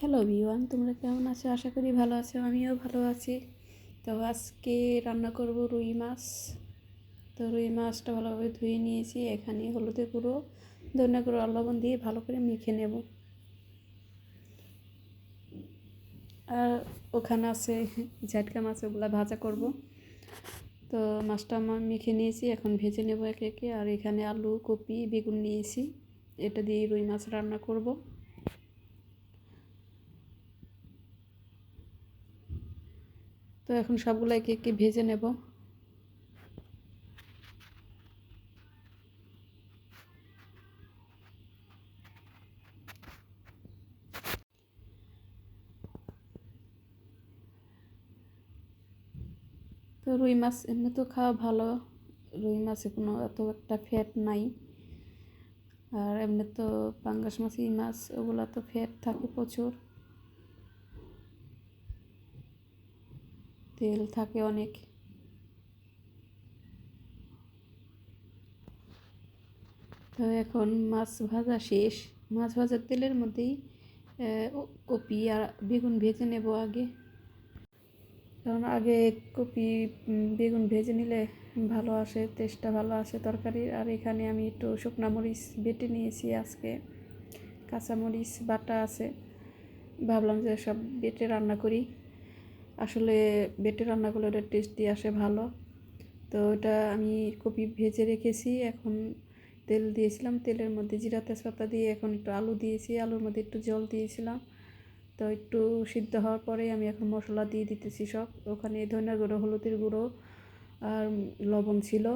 Hello বিওয়ান তোমরা কেমন আছো? আশা করি ভালো আছো, আমিও ভালো আছি। তো আজকে রান্না করব রুই মাছ। তো রুই মাছটা ভালোভাবে ধুয়ে নিয়েছি, এখানে হলুদে গুঁড়ো, ধনে গুঁড়ো লবণ দিয়ে ভালো করে মেখে নেব। আর ওখানে আছে ঝাটকা মাছ, ওগুলো ভাজা করব। তো মাছটা আমার মেখে নিয়েছি, এখন ভেজে নেব একে একে। আর এখানে আলু, কপি, বেগুন নিয়েছি। এটা দিয়ে রুই মাছ রান্না করব। তো এখন সবগুলো একে একে ভেজে নেব? তো রুই মাছ, এমনি তো খাওয়া ভালো। রুই মাছে কোনো এত একটা ফ্যাট নাই। আর এমনি তো পাঙ্গাস মাছ মাছ, ওগুলো তো ফ্যাট থাকে প্রচুর। তেল থাকে অনেক। তো এখন মাছ ভাজা শেষ। মাছ ভাজার তেলের মধ্যেই কপি আর বেগুন ভেজে নেব আগে। কারণ আগে কপি বেগুন ভেজে নিলে ভালো আসে টেস্টটা ভালো আসে তরকারির আর এখানে আমি একটু শুকনা মরিচ বেটে নিয়েছি আজকে। কাঁচামরিচ বাটা আছে। ভাবলাম যে সব বেটে রান্না করি। আসলে বেটে রান্না করলে ওটা টেস্টি আসে ভালো। তো ওটা আমি কপি ভেজে রেখেছি, এখন তেল দিয়েছিলাম। তেলের মধ্যে জিরা তেজপাতা দিয়ে এখন একটু আলু দিয়েছি। আলুর মধ্যে একটু জল দিয়েছিলাম। তো একটু সিদ্ধ হওয়ার পরে আমি এখন মশলা দিয়ে দিতেছি সব। ওখানে ধনিয়া গুঁড়ো, হলুদের গুঁড়ো আর লবণ ছিল।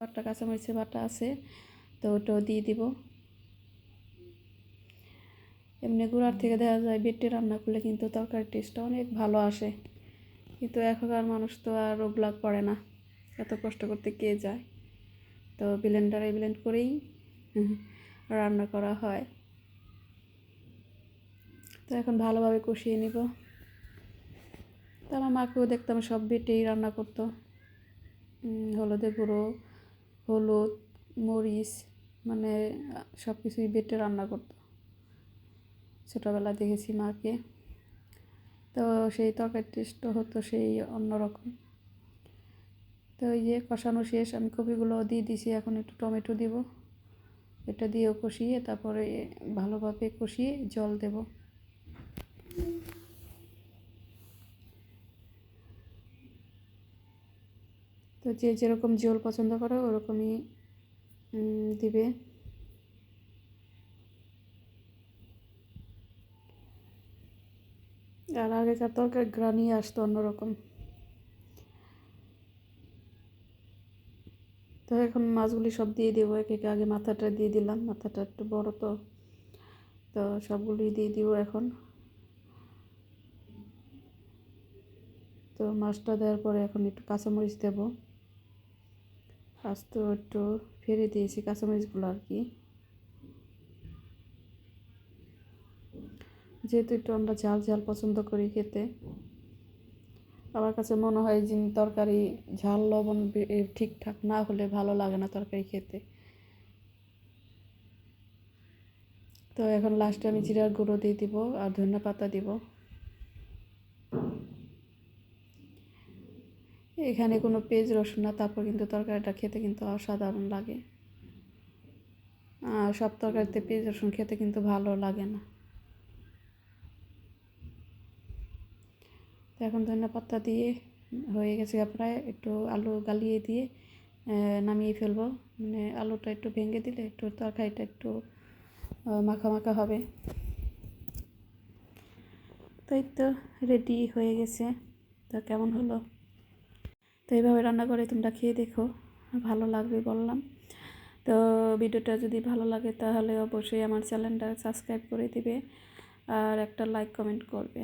বাটা, কাঁচামরিচের বাটা আছে, তো ওটাও দিয়ে দিব। এমনি গুঁড়ার থেকে দেখা যায় বেটে রান্না করলে কিন্তু তরকারির টেস্টটা অনেক ভালো আসে। কিন্তু এখনকার মানুষ তো আর ওগুলাক পড়ে না। এত কষ্ট করতে কে যায়? তো ব্লেন্ডারে ব্লেন্ড করেই রান্না করা হয়। তো এখন ভালোভাবে কষিয়ে নিব। তো আমার মাকেও দেখতাম সব বেটেই রান্না করতো। হলুদের গুঁড়ো, হলুদ, মরিচ মানে সব কিছুই বেটে রান্না করতো। ছোটোবেলা দেখেছি মাকে। তো সেই তরকারি টেস্টও হতো সেই অন্যরকম। তো এই যে কষানো শেষ, আমি কপিগুলো দিয়ে দিছি, এখন একটু টমেটো দিব। এটা দিয়েও কষিয়ে, তারপরে ভালোভাবে কষিয়ে জল দেব। তো যে যেরকম জল পছন্দ করো, ওরকমই দিবে। আর আগেকার তরকারি গ্রানি আসতো অন্যরকম। তো এখন মাছগুলি সব দিয়ে দেবো, এক এক আগে মাথাটা দিয়ে দিলাম, মাথাটা একটু বড় তো। তো সবগুলি দিয়ে দিব এখন। তো মাছটা দেওয়ার পরে এখন একটু কাঁচামরিচ দেব। আস্ত একটু ফেরে দিয়েছি কাঁচামরিচগুলো আর কি। যেহেতু একটু আমরা ঝাল ঝাল পছন্দ করি খেতে, আমার কাছে মনে হয় যে তরকারি ঝাল, লবণ ঠিকঠাক না হলে ভালো লাগে না তরকারি খেতে। তো এখন লাস্টে আমি জিরার গুঁড়ো দিয়ে দিব আর ধনিয়া পাতা দিব। এখানে কোনো পেঁয়াজ, রসুন না, তারপর কিন্তু তরকারিটা খেতে কিন্তু অসাধারণ লাগে। সব তরকারিতে পেঁয়াজ, রসুন খেতে কিন্তু ভালো লাগে না। তো এখন ধনিয়া পাতা দিয়ে হয়ে গেছে প্রায়, একটু আলু গালিয়ে দিয়ে নামিয়ে ফেলব। মানে আলুটা একটু ভেঙে দিলে একটু তরকারিটা একটু মাখা মাখা হবে। তাই তো রেডি হয়ে গেছে। তো কেমন হলো? তো এইভাবে রান্না করে তোমরা খেয়ে দেখো। ভালো লাগবে বললাম। তো ভিডিওটা যদি ভালো লাগে তাহলে অবশ্যই আমার চ্যানেলটা সাবস্ক্রাইব করে দিবে। আর একটা লাইক কমেন্ট করবে।